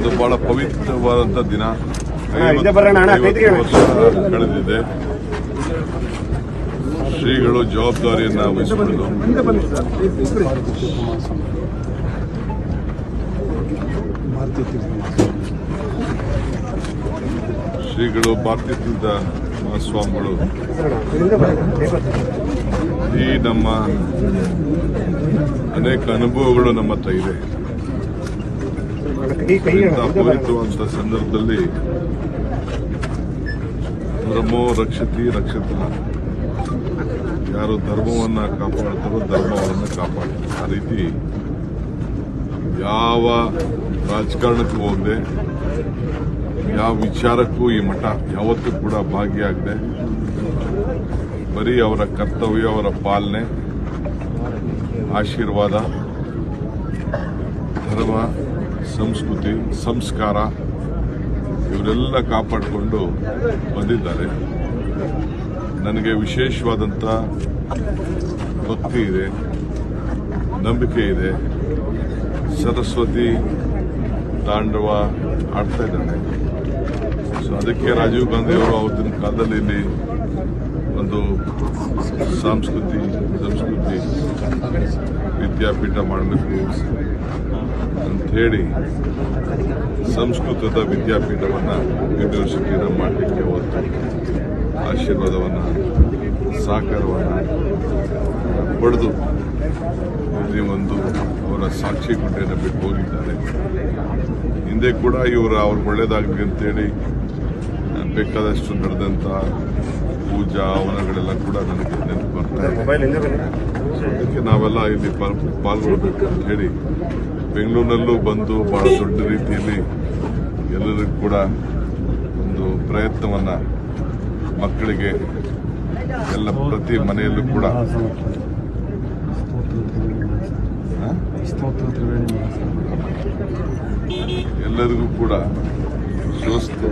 ಇದು ಬಹಳ ಪವಿತ್ರವಾದಂತ ದಿನ. ಕಳೆದಿದೆ. ಶ್ರೀಗಳು ಜವಾಬ್ದಾರಿಯನ್ನ ವಹಿಸಿಕೊಂಡು. ಶ್ರೀಗಳು ಭಾರತೀಯ ಮಹಾಸ್ವಾಮಿಗಳು ಈ ನಮ್ಮ ಅನೇಕ ಅನುಭವಗಳು ನಮ್ಮ ಹತ್ರ ಇದೆ ಇಂಥ ಸಂದರ್ಭದಲ್ಲಿ ಧರ್ಮೋ ರಕ್ಷತಿ ರಕ್ಷಿತ. ಯಾರು ಧರ್ಮವನ್ನ ಕಾಪಾಡ್ತಾರೋ ಧರ್ಮವನ್ನ ಕಾಪಾಡ್ತಾರೆ ಆ ರೀತಿ ಯಾವ ರಾಜಕಾರಣಕ್ಕೂ ಹೋಗದೆ ಯಾವ ವಿಚಾರಕ್ಕೂ ಈ ಮಠ ಯಾವತ್ತೂ ಕೂಡ ಭಾಗಿಯಾಗದೆ ಬರೀ ಅವರ ಕರ್ತವ್ಯ, ಅವರ ಪಾಲನೆ, ಆಶೀರ್ವಾದ, ಧರ್ಮ, ಸಂಸ್ಕೃತಿ, ಸಂಸ್ಕಾರ ಇವರೆಲ್ಲ ಕಾಪಾಡಿಕೊಂಡು ಬಂದಿದ್ದಾರೆ. ನನಗೆ ವಿಶೇಷವಾದಂಥ ಭಕ್ತಿ ಇದೆ, ನಂಬಿಕೆ ಇದೆ. ಸರಸ್ವತಿ ತಾಂಡವ ಆಡ್ತಾ ಇದ್ದಾನೆ. ಅದಕ್ಕೆ ರಾಜೀವ್ ಗಾಂಧಿ ಅವರು ಅವತ್ತಿನ ಕಾಲದಲ್ಲಿ ಇಲ್ಲಿ ಒಂದು ಸಂಸ್ಕೃತಿ ಸಂಸ್ಕೃತಿ ವಿದ್ಯಾಪೀಠ ಮಾಡಬೇಕು ಅಂಥೇಳಿ ಸಂಸ್ಕೃತದ ವಿದ್ಯಾಪೀಠವನ್ನು ಯೂನಿವರ್ಸಿಟಿಯನ್ನು ಮಾಡಲಿಕ್ಕೆ ಅವತ್ತು ಆಶೀರ್ವಾದವನ್ನು, ಸಹಕಾರವನ್ನು ಪಡೆದು ಇಲ್ಲಿ ಒಂದು ಅವರ ಸಾಕ್ಷಿ ಗುಡ್ಡೆಯನ್ನು ಬಿಟ್ಟು ಹೋಗಿದ್ದಾರೆ. ಹಿಂದೆ ಕೂಡ ಇವರು ಅವ್ರಿಗೆ ಒಳ್ಳೇದಾಗಲಿ ಅಂತೇಳಿ ಬೇಕಾದಷ್ಟು ನಡೆದಂಥ ಪೂಜಾ ಹವನಗಳೆಲ್ಲ ಕೂಡ ನನಗೆ ನೆನಪು ಬರ್ತಾ ಇದೆ ಮೊಬೈಲ್ ಹಿಂದೆ ಅದಕ್ಕೆ ನಾವೆಲ್ಲ ಇಲ್ಲಿ ಪಾಲ್- ಪಾಲ್ಗೊಳ್ಬೇಕು ಅಂತ ಹೇಳಿ ಬೆಂಗಳೂರಿನಲ್ಲೂ ಬಂದು ಬಹಳ ದೊಡ್ಡ ರೀತಿಯಲ್ಲಿ ಎಲ್ಲರಿಗೂ ಕೂಡ ಒಂದು ಪ್ರಯತ್ನವನ್ನ ಮಕ್ಕಳಿಗೆ ಎಲ್ಲ ಪ್ರತಿ ಮನೆಯಲ್ಲೂ ಕೂಡ? ಎಲ್ಲರಿಗೂ ಕೂಡ ದೋಸ್ತು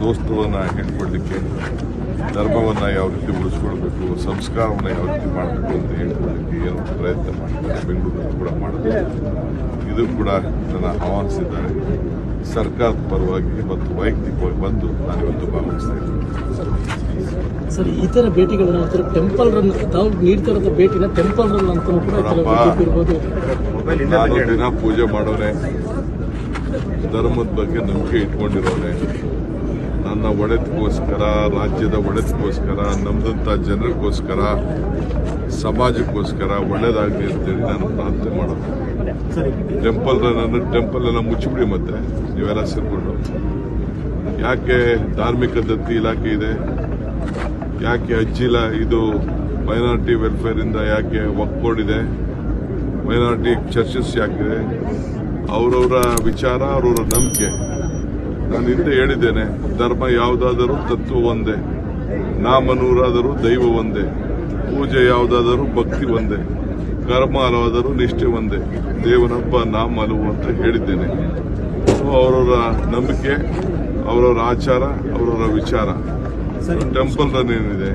ದೋಸ್ತವನ್ನ ಹೇಳ್ಕೊಡ್ಲಿಕ್ಕೆ, ಧರ್ಮವನ್ನು ಯಾವ ರೀತಿ ಉಳಿಸ್ಕೊಳ್ಬೇಕು ಸಂಸ್ಕಾರವನ್ನ ಯಾವ ರೀತಿ ಮಾಡಬೇಕು ಅಂತ ಹೇಳ್ಕೊಡ್ಲಿಕ್ಕೆ ಏನು ಪ್ರಯತ್ನ ಮಾಡ್ತಾರೆ. ಬೆಂಗಳೂರಲ್ಲಿ ಕೂಡ ಮಾಡಿದೆ ಇದು ಕೂಡ ನನ್ನ ಆಹ್ವಾನಿಸಿದ್ದಾರೆ. ಸರ್ಕಾರದ ಪರವಾಗಿ ಮತ್ತು ವೈಯಕ್ತಿಕವಾಗಿ ಬಂದು ನಾನು ಇವತ್ತು ಭಾಗವಹಿಸ್ತಾ ಇದ್ದೀನಿ. ಸರ್ ಈ ತರ ಭೇಟಿಗಳನ್ನ ಒಂಥರ ಟೆಂಪಲ್ ರನ್ ತಾವು ನೀಡ್ತಾ ಇರೋದು ಭೇಟಿನ ಟೆಂಪಲ್ ರನ್ ಅಂತ. ಇರ್ಬೋದು. ದಿನ ಪೂಜೆ ಮಾಡೋರೆ. ಧರ್ಮದ ಬಗ್ಗೆ ನಂಬಿಕೆ ಇಟ್ಕೊಂಡಿರೋರೆ. ನನ್ನ ಒಡೆತಕ್ಕೋಸ್ಕರ ರಾಜ್ಯದ ಒಡೆತಕ್ಕೋಸ್ಕರ ನಮ್ದಂತ ಜನರಿಗೋಸ್ಕರ ಸಮಾಜಕ್ಕೋಸ್ಕರ ಒಳ್ಳೇದಾಗಲಿ ಅಂತೇಳಿ ನಾನು ಪ್ರಾರ್ಥನೆ ಮಾಡೋದು. ಟೆಂಪಲ್ ರನ್ನ ಟೆಂಪಲ್ ಎಲ್ಲ ಮುಚ್ಚಿಬಿಡಿ ಮತ್ತೆ. ನೀವೆಲ್ಲ ಸೇರ್ಕೊಂಡು. ಯಾಕೆ ಧಾರ್ಮಿಕ ದತ್ತಿ ಇಲಾಖೆ ಇದೆ? ಯಾಕೆ ಹಚ್ಚಿಲ್ಲ ಇದು ಮೈನಾರಿಟಿ ವೆಲ್ಫೇರ್ ಇಂದ ಯಾಕೆ ಒಕ್ಕೊಂಡಿದೆ ಮೈನಾರಿಟಿ ಚರ್ಚಸ್ ಯಾಕಿದೆ? ಅವರವರ ವಿಚಾರ, ಅವರವರ ನಂಬಿಕೆ. ನಾನು ಹಿಂದೆ ಹೇಳಿದ್ದೇನೆ, ಧರ್ಮ ಯಾವುದಾದರೂ ತತ್ವ ಒಂದೇ, ನಾಮನೂರಾದರೂ ದೈವ ಒಂದೇ, ಪೂಜೆ ಯಾವುದಾದರೂ ಭಕ್ತಿ ಒಂದೇ ಕರ್ಮ ಅಲವಾದರೂ ನಿಷ್ಠೆ ಒಂದೇ ದೇವನಪ್ಪ ನಾಮ ಹಲವು ಅಂತ ಹೇಳಿದ್ದೇನೆ. ಸೊ ಅವರವರ ನಂಬಿಕೆ, ಅವರವರ ಆಚಾರ, ಅವರವರ ವಿಚಾರ. ಟೆಂಪಲ್ ರನ್ ಏನಿದೆ